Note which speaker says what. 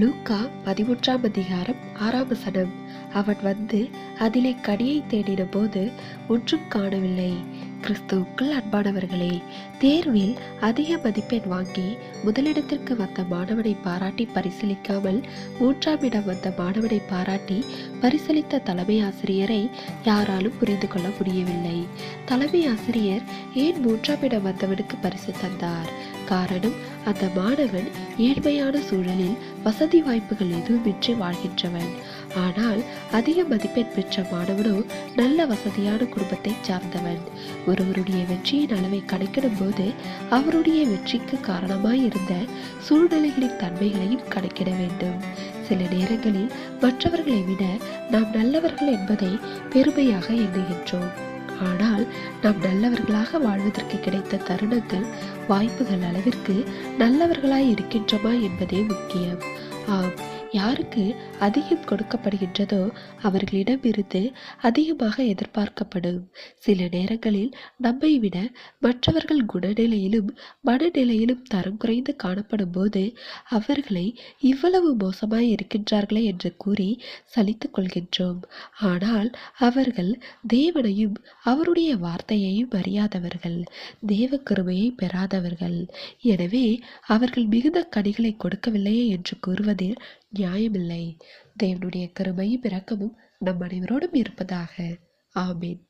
Speaker 1: லூக்கா பதிமூன்றாம் அதிகாரம் ஆறாம் வசனம். அவன் வந்து அதிலே கனியை தேடின போது ஒன்றும் காணவில்லை. கிறிஸ்துவுக்குள் அன்பானவர்களே தேர்வில் அதிக மதிப்பெண் வாங்கி முதலிடத்திற்கு வந்த மாணவனை பாராட்டி பரிசீலிக்காமல் மூன்றாம் இடம் வந்த மாணவனை பாராட்டி பரிசீலித்த தலைமை ஆசிரியரை யாராலும் புரிந்து கொள்ள முடியவில்லை. தலைமை ஆசிரியர் ஏன் மூன்றாம் இடம் வந்தவனுக்கு பரிசு தந்தார்? காரணம் அந்த மாணவன் ஏழ்மையான சூழலில் வசதி வாய்ப்புகள் எதுவுமின்றி வாழ்கின்றவன். ஆனால் அதிக மதிப்பெண் பெற்ற மாணவனோ நல்ல வசதியான குடும்பத்தை சார்ந்தவன். ஒருவருடைய வெற்றியின் அளவை கணக்கிடும் போது அவருடைய வெற்றிக்கு காரணமாய் இருந்த சூழ்நிலைகளின் தன்மைகளையும் கணக்கிட வேண்டும். சில நேரங்களில் மற்றவர்களை விட நாம் நல்லவர்கள் என்பதை பெருமையாக எண்ணுகின்றோம். ஆனால் நாம் நல்லவர்களாக வாழ்வதற்கு கிடைத்த தருணங்கள் வாய்ப்புகள் அளவிற்கு நல்லவர்களாய் இருக்கின்றோமா என்பதே முக்கியம். ஆம். யாருக்கு அதிகம் கொடுக்கப்படுகின்றதோ அவர்களிடமிருந்து அதிகமாக எதிர்பார்க்கப்படும். சில நேரங்களில் நம்மை விட மற்றவர்கள் குணநிலையிலும் மனநிலையிலும் தரம் குறைந்து காணப்படும் போது அவர்களை இவ்வளவு மோசமாய் இருக்கின்றார்களே என்று கூறி சலித்துக் கொள்கின்றோம். ஆனால் அவர்கள் தேவனையும் அவருடைய வார்த்தையையும் அறியாதவர்கள் தேவ கருமையை பெறாதவர்கள். எனவே அவர்கள் மிகுந்த கனிகளை கொடுக்கவில்லையே என்று கூறுவதில் நியாயமில்லை. தேவனுடைய கருமையும் பிறக்கமும் நம் அனைவரோடும் இருப்பதாக. ஆமீன்.